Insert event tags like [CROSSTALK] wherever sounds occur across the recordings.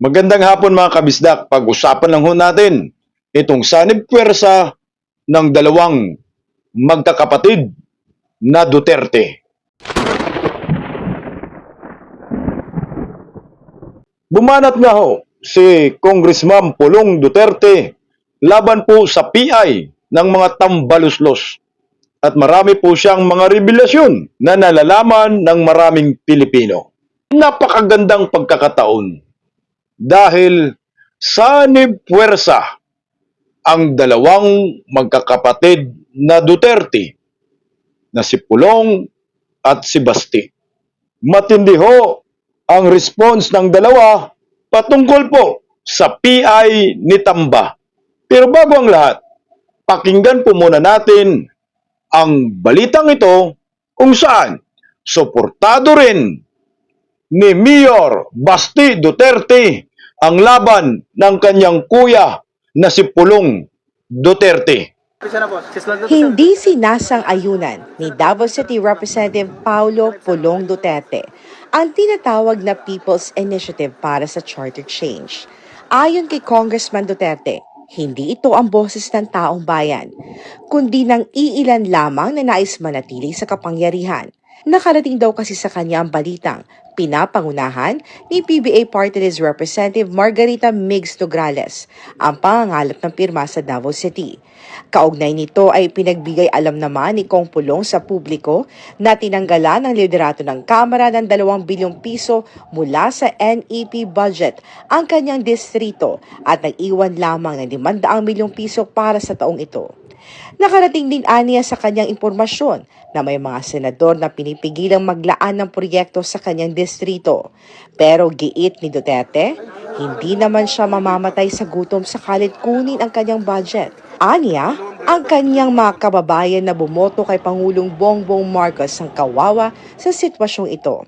Magandang hapon mga kabisdak. Pag-usapan lang ho natin itong sanib pwersa ng dalawang magkakapatid na Duterte. Bumanat nga ho si Congressman Pulong Duterte laban po sa PI ng mga tambaluslos. At marami po siyang mga revelasyon na nalalaman ng maraming Pilipino. Napakagandang pagkakataon dahil sanib puwersa ang dalawang magkakapatid na Duterte na si Pulong at si Basti. Matindi ho ang response ng dalawa patungkol po sa PI ni Tamba. Pero bago ang lahat, pakinggan po muna natin ang balitang ito kung saan suportado rin ni Mayor Basti Duterte ang laban ng kanyang kuya na si Pulong Duterte. Hindi sinasang ayunan ni Davao City Representative Paulo Pulong Duterte ang tinatawag na People's Initiative para sa Charter Change. Ayon kay Congressman Duterte, hindi ito ang boses ng taong bayan, kundi ng iilan lamang na nais manatili sa kapangyarihan. Nakarating daw kasi sa kanya ang balitang pinapangunahan ni PBA Party List Representative Margarita Migs Nograles ang pangangalap ng pirma sa Davao City. Kaugnay nito ay pinagbigay alam naman ni Kong Pulong sa publiko na tinanggalan ng liderato ng Kamara ng 2 bilyong piso mula sa NEP budget ang kanyang distrito at nag-iwan lamang ng 500 milyong piso para sa taong ito. Nakarating din aniya sa kanyang impormasyon na may mga senador na pinipigilang maglaan ng proyekto sa kanyang distrito. Pero giit ni Duterte, hindi naman siya mamamatay sa gutom sakalit kunin ang kanyang budget. Aniya, ang kanyang mga kababayan na bumoto kay Pangulong Bongbong Marcos ang kawawa sa sitwasyong ito.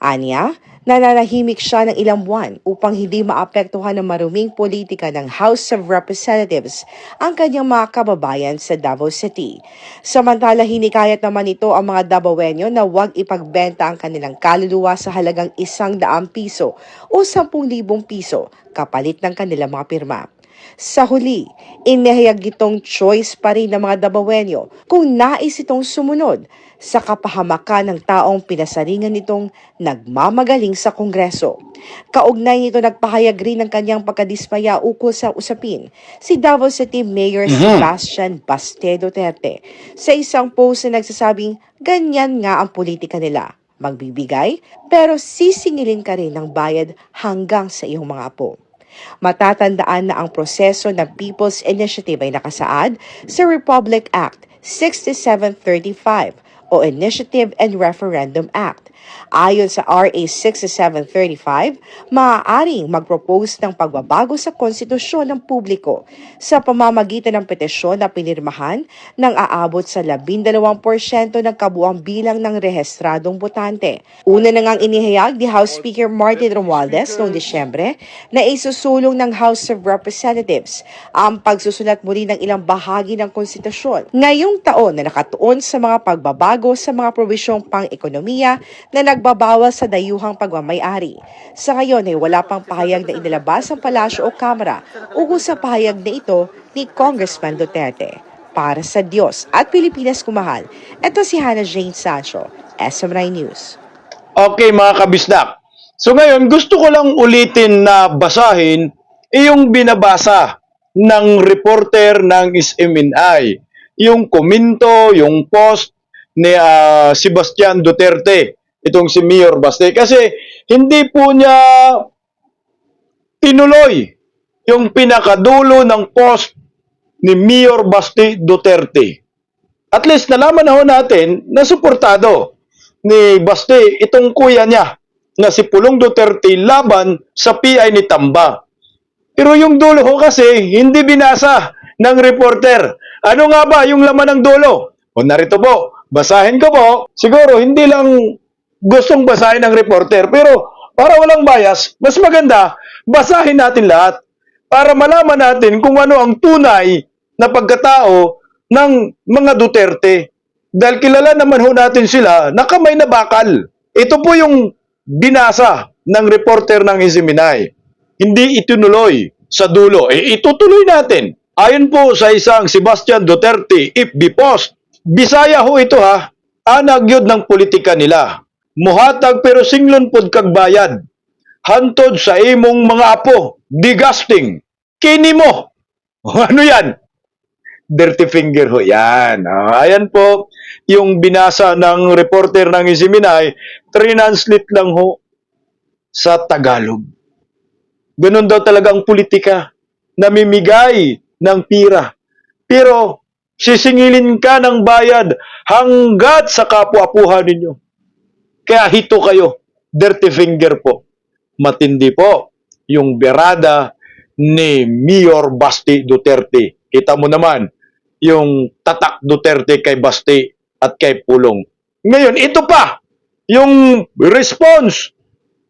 Anya, nananahimik siya ng ilang buwan upang hindi maapektuhan ng maruming politika ng House of Representatives ang kanyang mga kababayan sa Davao City. Samantala, hinikayat naman ito ang mga Davaoenyo na huwag ipagbenta ang kanilang kaluluwa sa halagang isang daang piso o sampung libong piso kapalit ng kanilang mga pirma. Sa huli, inihayag itong choice pa rin ng mga Dabawenyo kung nais itong sumunod sa kapahamakan ng taong pinasaringan nitong nagmamagaling sa Kongreso. Kaugnay nito nagpahayag rin ng kanyang pagkadismaya ukol sa usapin si Davao City Mayor Sebastian Baste Duterte sa isang post na nagsasabing ganyan nga ang politika nila magbibigay pero sisingilin ka rin ng bayad hanggang sa iyong mga apo. Matatandaan na ang proseso ng People's Initiative ay nakasaad sa Republic Act 6735 o Initiative and Referendum Act. Ayon sa RA 6735, maaaring mag-propose ng pagbabago sa konstitusyon ng publiko sa pamamagitan ng petisyon na pinirmahan ng aabot sa 12% ng kabuang bilang ng rehestradong botante. Una na ngang inihayag ni House Speaker Martin Romualdez noong Disyembre na isusulong ng House of Representatives ang pagsusulat muli ng ilang bahagi ng konstitusyon ngayong taon na nakatuon sa mga pagbabago sa mga probisyong pang-ekonomiya na nagbabawas sa dayuhang pagmamayari. Sa ngayon ay wala pang pahayag na inilabas ang palasyo o kamera ukol sa pahayag na ito ni Congressman Duterte. Para sa Diyos at Pilipinas kumahal, ito si Hannah Jane Sancho, SMRI News. Okay mga kabisdak. So ngayon, gusto ko lang ulitin na basahin yung binabasa ng reporter ng SMNI. Yung komento, yung post ni ah, Sebastian Duterte, itong si Mayor Baste. Kasi hindi po niya tinuloy yung pinakadulo ng post ni Mayor Basti Duterte. At least nalaman na ho natin na suportado ni Basti itong kuya niya na si Pulong Duterte laban sa PI ni Tamba. Pero yung dulo ho kasi hindi binasa ng reporter. Ano nga ba yung laman ng dulo? O narito po, basahin ko po. Siguro hindi lang gustong basahin ng reporter pero para walang bias, mas maganda basahin natin lahat para malaman natin kung ano ang tunay na pagkatao ng mga Duterte. Dahil kilala naman ho natin sila na kamay na bakal. Ito po yung binasa ng reporter ng Isiminay. hindi itinuloy sa dulo, eh itutuloy natin. Ayon po sa isang Sebastian Duterte FB post, Bisaya ho ito ha, anag yun ng politika nila. Muhatag pero singlon pod kag bayad. Hantod sa imong mga apo, digasting. Kini mo. [LAUGHS] Ano yan? Dirty finger ho. Yan. Ah, ayan po yung binasa ng reporter ng Isiminay. Translate lang ho sa Tagalog. Ganun daw talaga ang politika. Namimigay ng pira. Pero sisingilin ka ng bayad hanggat sa kapwa-apuhan ninyo. Kaya hito kayo. Dirty finger po. Matindi po yung berada ni Mayor Basti Duterte. Kita mo naman yung tatak Duterte kay Basti at kay Pulong. Ngayon, ito pa, yung response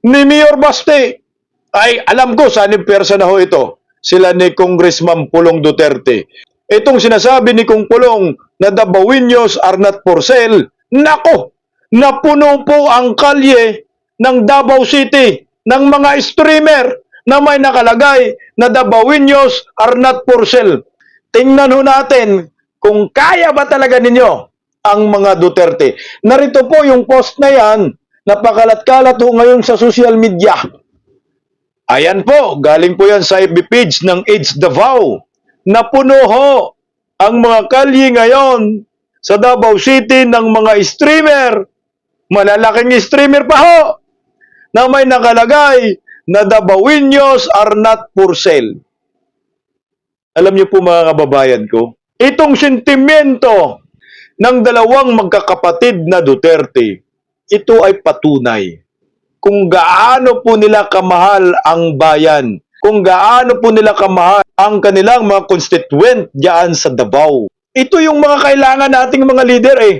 ni Mayor Basti. Ay, alam ko, saan yung persa na ho ito? Sila ni Congressman Pulong Duterte. Itong sinasabi ni Kung Pulong na the Bawinyos are not for sale, nako, napuno po ang kalye ng Davao City ng mga streamer na may nakalagay na the Bawinyos are not for sale. Tingnan ho natin kung kaya ba talaga ninyo ang mga Duterte. Narito po yung post na yan, napakalat-kalat ho ngayon sa social media. Ayan po, galing po yan sa FB page ng AIDS Davao. Napuno ho ang mga kalye ngayon sa Davao City ng mga streamer. Malalaking streamer pa ho na may nakalagay na Dabawinyos are not for sale. Alam niyo po mga kababayan ko, itong sentimiento ng dalawang magkakapatid na Duterte, ito ay patunay kung gaano po nila kamahal ang bayan, kung gaano po nila kamahal ang kanilang mga constituent diyan sa Davao. Ito yung mga kailangan nating mga leader eh.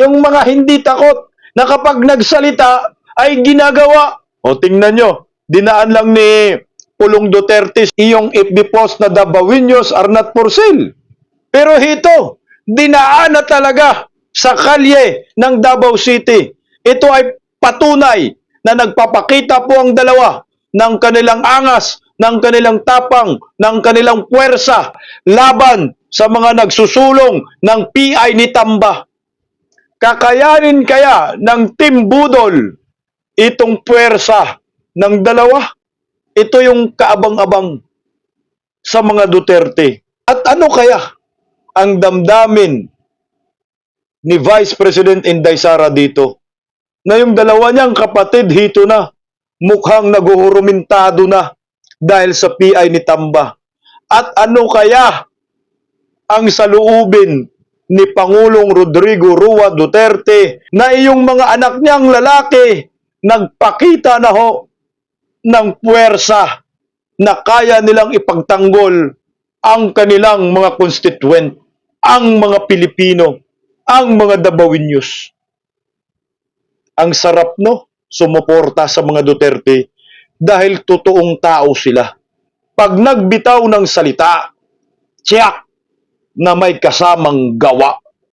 Yung mga hindi takot na kapag nagsalita ay ginagawa. O tingnan nyo, dinaan lang ni Pulong Duterte iyong FB post na Davaoenos are not for sale. Pero hito, dinaan na talaga sa kalye ng Davao City. Ito ay patunay na nagpapakita po ang dalawa ng kanilang angas, ng kanilang tapang, ng kanilang puwersa laban sa mga nagsusulong ng PI ni Tamba. Kakayanin kaya ng Team Budol itong puwersa ng dalawa? Ito yung kaabang-abang sa mga Duterte. At ano kaya ang damdamin ni Vice President Inday Sara dito? Na yung dalawa niyang kapatid hito na, mukhang naguhurumintado na dahil sa PI ni Tamba. At ano kaya ang saluubin ni Pangulong Rodrigo Rua Duterte na iyong mga anak niyang lalaki nagpakita na ho ng puwersa na kaya nilang ipagtanggol ang kanilang mga constituent, ang mga Pilipino, ang mga Dabawinyos. Ang sarap no, sumuporta sa mga Duterte dahil totoong tao sila. Pag nagbitaw ng salita, tiyak na may kasamang gawa.